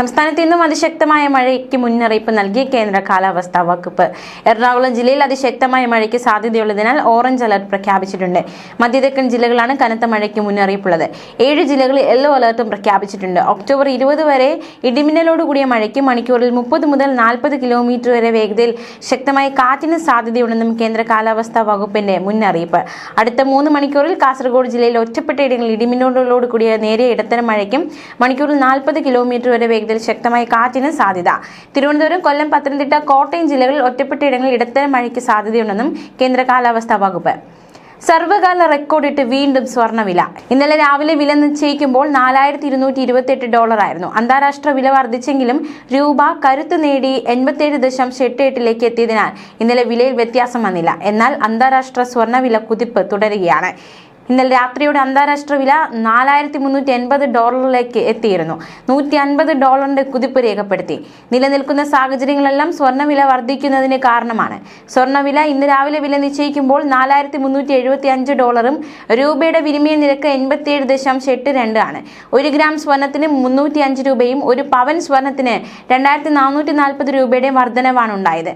സംസ്ഥാനത്ത് ഇന്നും അതിശക്തമായ മഴയ്ക്ക് മുന്നറിയിപ്പ് നൽകി കേന്ദ്ര കാലാവസ്ഥാ വകുപ്പ്. എറണാകുളം ജില്ലയിൽ അതിശക്തമായ മഴയ്ക്ക് സാധ്യതയുള്ളതിനാൽ ഓറഞ്ച് അലർട്ട് പ്രഖ്യാപിച്ചിട്ടുണ്ട്. മധ്യതെക്കൻ ജില്ലകളാണ് കനത്ത മഴയ്ക്ക് മുന്നറിയിപ്പുള്ളത്. ഏഴ് ജില്ലകളിൽ യെല്ലോ അലർട്ടും പ്രഖ്യാപിച്ചിട്ടുണ്ട്. ഒക്ടോബർ ഇരുപത് വരെ ഇടിമിന്നലോടുകൂടിയ മഴയ്ക്ക് മണിക്കൂറിൽ മുപ്പത് മുതൽ നാൽപ്പത് കിലോമീറ്റർ വരെ വേഗതയിൽ ശക്തമായ കാറ്റിന് സാധ്യതയുണ്ടെന്നും കേന്ദ്ര കാലാവസ്ഥാ വകുപ്പിന്റെ മുന്നറിയിപ്പ്. അടുത്ത മൂന്ന് മണിക്കൂറിൽ കാസർഗോഡ് ജില്ലയിൽ ഒറ്റപ്പെട്ട ഇടങ്ങളിൽ ഇടിമിന്നലോട് കൂടിയ നേരിയ ഇടത്തരം മഴയ്ക്കും മണിക്കൂറിൽ നാൽപ്പത് കിലോമീറ്റർ വരെ വേഗതയിൽ ശക്തമായ കാറ്റിന് സാധ്യത. തിരുവനന്തപുരം കൊല്ലം പത്തനംതിട്ട കോട്ടയം ജില്ലകളിൽ ഒറ്റപ്പെട്ട ഇടങ്ങളിൽ ഇടത്തരം മഴയ്ക്ക് സാധ്യതയുണ്ടെന്നും കേന്ദ്ര കാലാവസ്ഥാ വകുപ്പ്. സർവകാല റെക്കോർഡിട്ട് വീണ്ടും സ്വർണവില ഇന്നലെ രാവിലെ വില നിശ്ചയിക്കുമ്പോൾ നാലായിരത്തി ഇരുന്നൂറ്റി ഇരുപത്തി എട്ട് ഡോളർ ആയിരുന്നു അന്താരാഷ്ട്ര വില വർദ്ധിച്ചെങ്കിലും രൂപ കരുത്ത് നേടി എൺപത്തിയേഴ് ദശാംശം എട്ട് എട്ടിലേക്ക് എത്തിയതിനാൽ ഇന്നലെ വിലയിൽ വ്യത്യാസം വന്നില്ല. എന്നാൽ അന്താരാഷ്ട്ര സ്വർണവില കുതിപ്പ് തുടരുകയാണ്. ഇന്നലെ രാത്രിയുടെ അന്താരാഷ്ട്ര വില നാലായിരത്തി മുന്നൂറ്റി എൺപത് ഡോളറിലേക്ക് എത്തിയിരുന്നു. നൂറ്റി അൻപത് ഡോളറിന്റെ കുതിപ്പ് രേഖപ്പെടുത്തി. നിലനിൽക്കുന്ന സാഹചര്യങ്ങളെല്ലാം സ്വർണവില വർദ്ധിക്കുന്നതിന് കാരണമാണ്. സ്വർണവില ഇന്ന് രാവിലെ വില നിശ്ചയിക്കുമ്പോൾ നാലായിരത്തി മുന്നൂറ്റി എഴുപത്തി അഞ്ച് ഡോളറും രൂപയുടെ വിനിമയ നിരക്ക് എൺപത്തിയേഴ് ദശാംശം എട്ട് രണ്ട് ആണ്. ഒരു ഗ്രാം സ്വർണത്തിന് മുന്നൂറ്റി അഞ്ച് രൂപയും ഒരു പവൻ സ്വർണത്തിന് രണ്ടായിരത്തി നാനൂറ്റി നാൽപ്പത് രൂപയുടെയും വർധനവാണ് ഉണ്ടായത്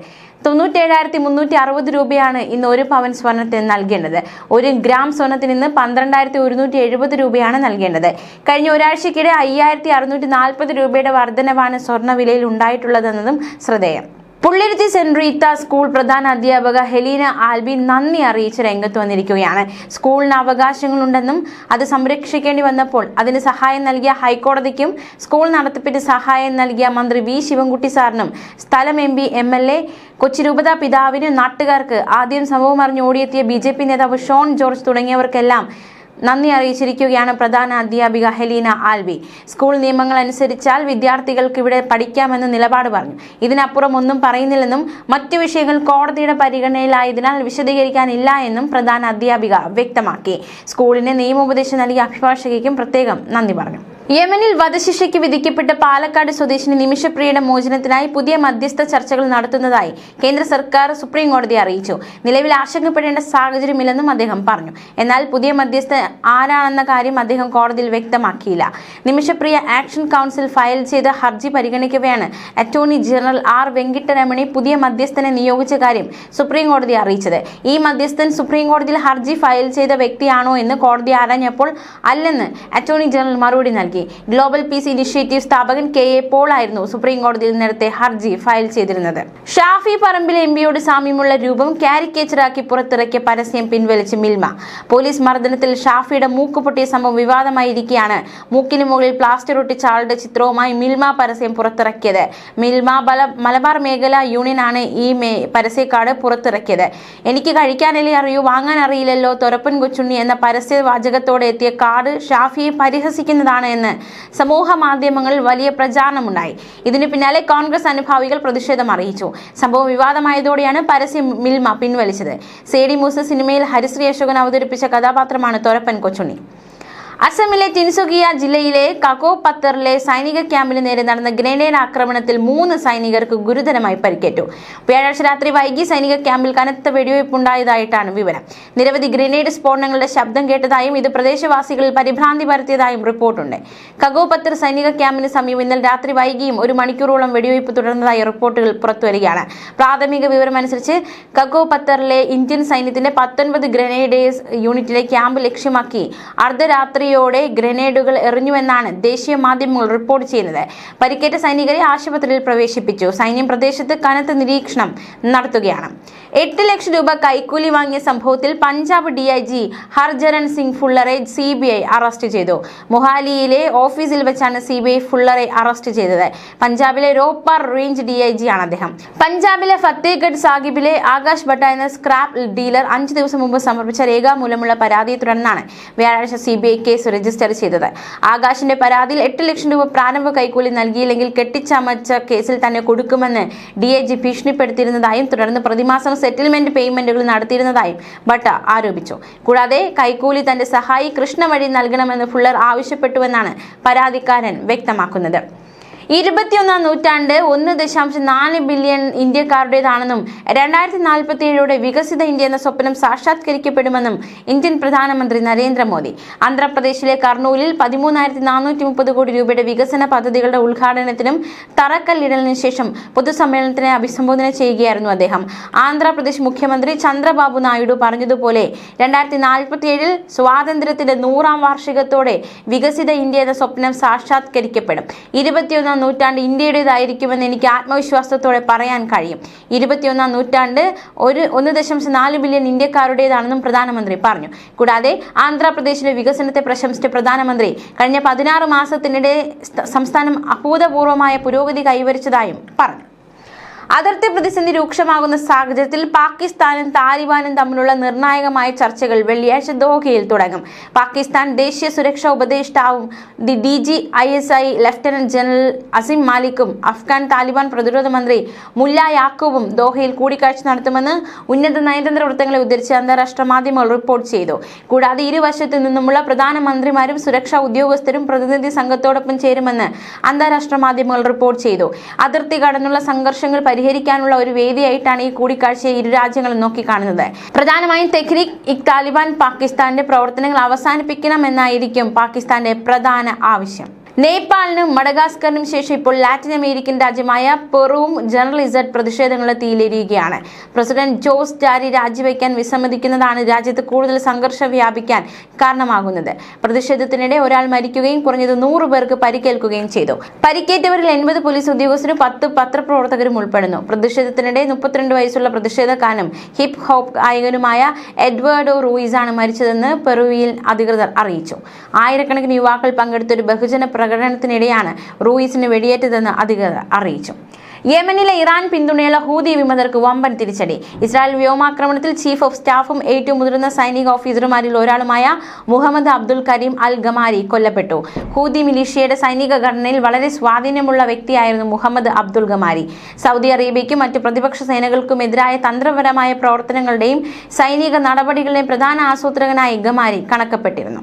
തൊണ്ണൂറ്റേഴായിരത്തി മുന്നൂറ്റി അറുപത് രൂപയാണ് ഇന്ന് ഒരു പവൻ സ്വർണത്തിന് നൽകേണ്ടത്. ഒരു ഗ്രാം സ്വർണത്തിന് ഇന്ന് പന്ത്രണ്ടായിരത്തി ഒരുന്നൂറ്റി എഴുപത് രൂപയാണ് നൽകേണ്ടത്. കഴിഞ്ഞ ഒരാഴ്ചക്കിടെ അയ്യായിരത്തി അറുന്നൂറ്റി നാൽപ്പത് രൂപയുടെ വർധനവാണ് സ്വർണവിലയിൽ ഉണ്ടായിട്ടുള്ളതെന്നതും ശ്രദ്ധേയം. പുള്ളിരുത്തി സെന്റ് റീത്ത സ്കൂൾ പ്രധാന അധ്യാപക ഹെലീന ആൽബി നന്ദി അറിയിച്ച് രംഗത്ത് വന്നിരിക്കുകയാണ്. സ്കൂളിന് അവകാശങ്ങളുണ്ടെന്നും അത് സംരക്ഷിക്കേണ്ടി വന്നപ്പോൾ അതിന് സഹായം നൽകിയ ഹൈക്കോടതിക്കും സ്കൂൾ നടത്തിപ്പിന് സഹായം നൽകിയ മന്ത്രി വി ശിവൻകുട്ടി സാറിനും സ്ഥലം M P M L A Kochi രൂപത പിതാവിനും നാട്ടുകാർക്ക് ആദ്യം സംഭവം അറിഞ്ഞ് ഓടിയെത്തിയ ബി നേതാവ് ഷോൺ ജോർജ് തുടങ്ങിയവർക്കെല്ലാം നന്ദി അറിയിച്ചിരിക്കുകയാണ് പ്രധാന അധ്യാപിക ഹെലീന ആൽവി. സ്കൂൾ നിയമങ്ങൾ അനുസരിച്ചാൽ വിദ്യാർത്ഥികൾക്ക് ഇവിടെ പഠിക്കാമെന്ന് നിലപാട് പറഞ്ഞു. ഇതിനപ്പുറം ഒന്നും പറയുന്നില്ലെന്നും മറ്റു വിഷയങ്ങൾ കോടതിയുടെ പരിഗണനയിലായതിനാൽ വിശദീകരിക്കാനില്ല എന്നും പ്രധാന അധ്യാപിക വ്യക്തമാക്കി. സ്കൂളിന് നിയമോപദേശം നൽകിയ അഭിഭാഷകയ്ക്കും പ്രത്യേകം നന്ദി പറഞ്ഞു. യമനിൽ വധശിക്ഷയ്ക്ക് വിധിക്കപ്പെട്ട പാലക്കാട് സ്വദേശിനി നിമിഷപ്രിയയുടെ മോചനത്തിനായി പുതിയ മധ്യസ്ഥ ചർച്ചകൾ നടത്തുന്നതായി കേന്ദ്ര സർക്കാർ സുപ്രീം കോടതിയെ അറിയിച്ചു. നിലവിൽ ആശങ്കപ്പെടേണ്ട സാഹചര്യമില്ലെന്നും അദ്ദേഹം പറഞ്ഞു. എന്നാൽ പുതിയ മധ്യസ്ഥ ആരാണെന്ന കാര്യം അദ്ദേഹം കോടതിയിൽ വ്യക്തമാക്കിയില്ല. നിമിഷപ്രിയ ആക്ഷൻ കൗൺസിൽ ഫയൽ ചെയ്ത ഹർജി പരിഗണിക്കവെയാണ് അറ്റോർണി ജനറൽ ആർ വെങ്കിട്ടരമണി പുതിയ മധ്യസ്ഥനെ നിയോഗിച്ച കാര്യം സുപ്രീം കോടതി അറിയിച്ചത്. ഈ മധ്യസ്ഥൻ സുപ്രീം കോടതിയിൽ ഹർജി ഫയൽ ചെയ്ത വ്യക്തിയാണോ എന്ന് കോടതി ആരാഞ്ഞപ്പോൾ അല്ലെന്ന് അറ്റോർണി ജനറൽ മറുപടി നൽകി. ഗ്ലോബൽ പീസ് ഇനിഷ്യേറ്റീവ് സ്ഥാപകൻ കെ എ പോൾ ആയിരുന്നു സുപ്രീം കോടതിയിൽ നേരത്തെ ഹർജി ഫയൽ ചെയ്തിരുന്നത്. ഷാഫി പറമ്പിൽ എം പിയോട് സാമ്യമുള്ള രൂപം കാരിക്കേച്ചറാക്കി പുറത്തിറക്കിയ പരസ്യം പിൻവലിച്ച് മിൽമ. പോലീസ് മർദ്ദനത്തിൽ ഷാഫിയുടെ മൂക്ക് പൊട്ടിയ സംഭവം വിവാദമായിരിക്കെയാണ് മൂക്കിന് മുകളിൽ പ്ലാസ്റ്റർ ഒട്ടിച്ച ആളുടെ ചിത്രവുമായി മിൽമ പരസ്യം പുറത്തിറക്കിയത്. മിൽമ മലബാർ മേഖല ആണ് ഈ മേ പരസ്യക്കാർഡ് പുറത്തിറക്കിയത്. എനിക്ക് കഴിക്കാനല്ലേ അറിയൂ വാങ്ങാൻ അറിയില്ലല്ലോ തൊരപ്പൻ കൊച്ചുണ്ണി എന്ന പരസ്യ വാചകത്തോടെ എത്തിയ കാർഡ് ഷാഫിയെ പരിഹസിക്കുന്നതാണ് എന്ന് സമൂഹ മാധ്യമങ്ങളിൽ വലിയ പ്രചാരണമുണ്ടായി. ഇതിന് പിന്നാലെ കോൺഗ്രസ് അനുഭാവികൾ പ്രതിഷേധം അറിയിച്ചു. സംഭവം വിവാദമായതോടെയാണ് പരസ്യം മിൽമ പിൻവലിച്ചത്. സേഡി മൂസ സിനിമയിൽ ഹരിശ്രീ അശോകൻ അവതരിപ്പിച്ച കഥാപാത്രമാണ് തൊരപ്പൻ കൊച്ചുണ്ണി. അസമിലെ ടിൻസുകിയ ജില്ലയിലെ കകോ പത്തറിലെ സൈനിക ക്യാമ്പിന് നേരെ നടന്ന ഗ്രനേഡ് ആക്രമണത്തിൽ മൂന്ന് സൈനികർക്ക് ഗുരുതരമായി പരിക്കേറ്റു. വ്യാഴാഴ്ച രാത്രി വൈകി സൈനിക ക്യാമ്പിൽ കനത്ത വെടിവയ്പുണ്ടായതായിട്ടാണ് വിവരം. നിരവധി ഗ്രനേഡ് സ്ഫോടനങ്ങളുടെ ശബ്ദം കേട്ടതായും ഇത് പ്രദേശവാസികളിൽ പരിഭ്രാന്തി പരത്തിയതായും റിപ്പോർട്ടുണ്ട്. കഗോ പത്തർ സൈനിക ക്യാമ്പിന് സമീപം ഇന്നലെ രാത്രി വൈകിയും ഒരു മണിക്കൂറോളം വെടിവയ്പ് തുടർന്നതായി റിപ്പോർട്ടുകൾ പുറത്തുവരികയാണ്. പ്രാഥമിക വിവരമനുസരിച്ച് കഗോ പത്തറിലെ ഇന്ത്യൻ സൈന്യത്തിന്റെ പത്തൊൻപത് ഗ്രനേഡേഴ്സ് യൂണിറ്റിലെ ക്യാമ്പ് ലക്ഷ്യമാക്കി അർദ്ധരാത്രിയോടെ ഗ്രനേഡുകൾ എറിഞ്ഞുവെന്നാണ് ദേശീയ മാധ്യമങ്ങൾ റിപ്പോർട്ട് ചെയ്യുന്നത്. പരിക്കേറ്റ സൈനികരെ ആശുപത്രിയിൽ പ്രവേശിപ്പിച്ചു. സൈന്യം പ്രദേശത്ത് കനത്ത നിരീക്ഷണം നടത്തുകയാണ്. എട്ട് ലക്ഷം രൂപ കൈക്കൂലി വാങ്ങിയ സംഭവത്തിൽ Punjab D I G Harcharan Singh ഫുള്ളറെ C B I arrest ചെയ്തു. മൊഹാലിയിലെ ഓഫീസിൽ വെച്ചാണ് സി ബി ഐ ഫുള്ളറെ അറസ്റ്റ് ചെയ്തത്. പഞ്ചാബിലെ Ropar range D I G ആണ് അദ്ദേഹം. പഞ്ചാബിലെ ഫത്തേഗഡ് സാഹിബിലെ ആകാശ് ഭട്ട എന്ന സ്ക്രാപ്പ് ഡീലർ അഞ്ചു ദിവസം മുമ്പ് സമർപ്പിച്ച രേഖാമൂലമുള്ള പരാതിയെ തുടർന്നാണ് വ്യാഴാഴ്ച C B I case register ചെയ്തത്. ആകാശിന്റെ പരാതിയിൽ എട്ട് ലക്ഷം രൂപ പ്രാരംഭ കൈക്കൂലി നൽകിയില്ലെങ്കിൽ കെട്ടിച്ചമച്ച കേസിൽ തന്നെ കൊടുക്കുമെന്ന് ഡി ഐ ജി ഭീഷണിപ്പെടുത്തിയിരുന്നതായും തുടർന്ന് പ്രതിമാസം സെറ്റിൽമെന്റ് പേയ്മെന്റുകൾ നടത്തിയിരുന്നതായും ഭട്ട ആരോപിച്ചു. കൂടാതെ കൈക്കൂലി തന്റെ സഹായി കൃഷ്ണ വഴി നൽകണമെന്ന് ഫുള്ളർ ആവശ്യപ്പെട്ടുവെന്നാണ് പരാതിക്കാരൻ വ്യക്തമാക്കുന്നത്. ഇരുപത്തിയൊന്നാം നൂറ്റാണ്ട് ഒന്ന് ദശാംശം നാല് ബില്യൺ ഇന്ത്യക്കാരുടേതാണെന്നും രണ്ടായിരത്തി നാൽപ്പത്തി ഏഴോടെ വികസിത ഇന്ത്യ എന്ന സ്വപ്നം സാക്ഷാത്കരിക്കപ്പെടുമെന്നും ഇന്ത്യൻ പ്രധാനമന്ത്രി നരേന്ദ്രമോദി. ആന്ധ്രാപ്രദേശിലെ കർണൂലിൽ പതിമൂന്നായിരത്തി നാനൂറ്റി മുപ്പത് കോടി രൂപയുടെ വികസന പദ്ധതികളുടെ ഉദ്ഘാടനത്തിനും തറക്കല്ലിടലിനു ശേഷം പൊതുസമ്മേളനത്തിനെ അഭിസംബോധന ചെയ്യുകയായിരുന്നു അദ്ദേഹം. ആന്ധ്രാപ്രദേശ് മുഖ്യമന്ത്രി ചന്ദ്രബാബു നായിഡു പറഞ്ഞതുപോലെ രണ്ടായിരത്തി നാൽപ്പത്തി ഏഴിൽ സ്വാതന്ത്ര്യത്തിന്റെ നൂറാം വാർഷികത്തോടെ വികസിത ഇന്ത്യ എന്ന സ്വപ്നം സാക്ഷാത്കരിക്കപ്പെടും. ഇരുപത്തിയൊന്നാം നൂറ്റാണ്ട് ഇന്ത്യയുടേതായിരിക്കുമെന്ന് എനിക്ക് ആത്മവിശ്വാസത്തോടെ പറയാൻ കഴിയും. ഇരുപത്തിയൊന്നാം നൂറ്റാണ്ട് ഒരു ഒന്ന് ദശാംശം നാല് ബില്യൺ ഇന്ത്യക്കാരുടേതാണെന്നും പ്രധാനമന്ത്രി പറഞ്ഞു. കൂടാതെ ആന്ധ്രാപ്രദേശിലെ വികസനത്തെ പ്രശംസിച്ച പ്രധാനമന്ത്രി കഴിഞ്ഞ പതിനാറ് മാസത്തിനിടെ സംസ്ഥാനം അഭൂതപൂർവമായ പുരോഗതി കൈവരിച്ചതായും പറഞ്ഞു. അതിർത്തി പ്രതിസന്ധി രൂക്ഷമാകുന്ന സാഹചര്യത്തിൽ പാകിസ്ഥാനും താലിബാനും തമ്മിലുള്ള നിർണായകമായ ചർച്ചകൾ വെള്ളിയാഴ്ച ദോഹയിൽ തുടങ്ങും. പാകിസ്ഥാൻ ദേശീയ സുരക്ഷാ ഉപദേഷ്ടാവും the D G I S I lieutenant general Asim മാലിക്കും Afghan Taliban പ്രതിരോധ മന്ത്രി മുല്ല യാക്കൂബും ദോഹയിൽ കൂടിക്കാഴ്ച നടത്തുമെന്ന് ഉന്നത നയതന്ത്ര വൃത്തങ്ങളെ ഉദ്ധരിച്ച് അന്താരാഷ്ട്ര മാധ്യമങ്ങൾ റിപ്പോർട്ട് ചെയ്തു. കൂടാതെ ഇരുവശത്തു നിന്നുമുള്ള പ്രധാനമന്ത്രിമാരും സുരക്ഷാ ഉദ്യോഗസ്ഥരും പ്രതിനിധി സംഘത്തോടൊപ്പം ചേരുമെന്ന് അന്താരാഷ്ട്ര മാധ്യമങ്ങൾ റിപ്പോർട്ട് ചെയ്തു. അതിർത്തി കടന്നുള്ള സംഘർഷങ്ങൾ പരിഹരിക്കാനുള്ള ഒരു വേദിയായിട്ടാണ് ഈ കൂടിക്കാഴ്ചയെ ഇരു രാജ്യങ്ങളും നോക്കിക്കാണുന്നത് പ്രധാനമായും തെഹ്രീഖ് ഇക് താലിബാൻ പാകിസ്ഥാന്റെ പ്രവർത്തനങ്ങൾ അവസാനിപ്പിക്കണമെന്നായിരിക്കും പാകിസ്ഥാന്റെ പ്രധാന ആവശ്യം. നേപ്പാളിനും മഡഗാസ്കറിനും ശേഷം ഇപ്പോൾ ലാറ്റിൻ അമേരിക്കൻ രാജ്യമായ പെറുവും ജനറൽ ഇസഡ് പ്രതിഷേധങ്ങളെ തീയിലെരിയുകയാണ്. പ്രസിഡന്റ് ജോസ് ജാരി രാജിവെക്കാൻ വിസമ്മതിക്കുന്നതാണ് രാജ്യത്ത് കൂടുതൽ സംഘർഷം വ്യാപിക്കാൻ കാരണമാകുന്നത്. പ്രതിഷേധത്തിനിടെ ഒരാൾ മരിക്കുകയും കുറഞ്ഞത് നൂറ് പേർക്ക് പരിക്കേൽക്കുകയും ചെയ്തു. പരിക്കേറ്റവരിൽ എൺപത് പോലീസ് ഉദ്യോഗസ്ഥരും പത്ത് പത്രപ്രവർത്തകരും ഉൾപ്പെടുന്നു. പ്രതിഷേധത്തിനിടെ മുപ്പത്തിരണ്ട് വയസ്സുള്ള പ്രതിഷേധക്കാരനും ഹിപ് ഹോപ്പ് ഗായകനുമായ എഡ്വേർഡോ റൂയിസാണ് മരിച്ചതെന്ന് പെറുവിയിൽ അധികൃതർ അറിയിച്ചു. ആയിരക്കണക്കിന് യുവാക്കൾ പങ്കെടുത്ത ഒരു ബഹുജന പ്രകടനത്തിനിടെയാണ് റൂയിസിന് വെടിയേറ്റതെന്ന് അധികൃതർ അറിയിച്ചു. യമനിലെ ഇറാൻ പിന്തുണയുള്ള ഹൂതി വിമതർക്ക് വമ്പൻ തിരിച്ചടി. ഇസ്രായേൽ വ്യോമാക്രമണത്തിൽ ചീഫ് ഓഫ് സ്റ്റാഫും ഏറ്റവും മുതിർന്ന സൈനിക ഓഫീസർമാരിൽ ഒരാളുമായ മുഹമ്മദ് അബ്ദുൽ കരീം അൽ ഗമാരി കൊല്ലപ്പെട്ടു. ഹൂതി മിലീഷ്യയുടെ സൈനിക ഘടനയിൽ വളരെ സ്വാധീനമുള്ള വ്യക്തിയായിരുന്നു മുഹമ്മദ് അബ്ദുൽ ഗമാരി. സൗദി അറേബ്യയ്ക്കും മറ്റ് പ്രതിപക്ഷ സേനകൾക്കുമെതിരായ തന്ത്രപരമായ പ്രവർത്തനങ്ങളുടെയും സൈനിക നടപടികളുടെയും പ്രധാന ആസൂത്രകനായി ഗമാരി കണക്കപ്പെട്ടിരുന്നു.